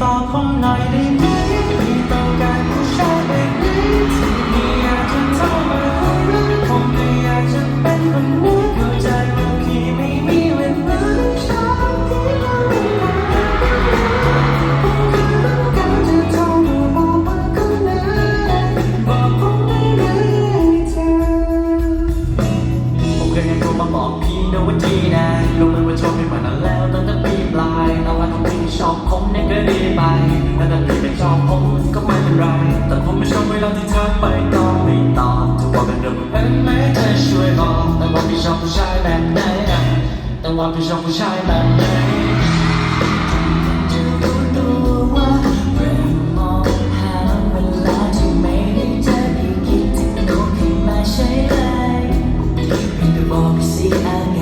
ตอบผมหน่อยได้ไหมพี่ต้องการผู้ชายแบบนี้ที่ไม่อยากจะเข้ามาคุยเรื่องผมไม่อยากจะเป็นคนนี้เข้าใจว่าพี่ไม่มีเวลาชอบที่เราไม่ได้ผมคือต้องการจะโทรมาบอกว่าคนนั้บอกผมได้ไหมเธอผมเคยให้โทรมาบอกพี่นะว่า ชอบผมเนี่ยก็ดีไปแต่ถ้าพี่ไม่ชอบผมก็ไม่เป็นไร แต่ผมไม่ชอบเวลาที่เธอไปต่อไม่ตอบจะว่าเป็นเรื่องเป็นไหมเธอช่วยบอกแต่ว่าพี่ชอบผู้ชายแบบไหนแต่ว่าพี่ชอบผู้ชายแบบไหนจะรู้ตัวว่าเริ่มมองหาเวลาที่ไม่ได้เจอพี่คิดถึงตัวขึ้นมาใช่ไหมเพียงแต่บอกเสียอาการ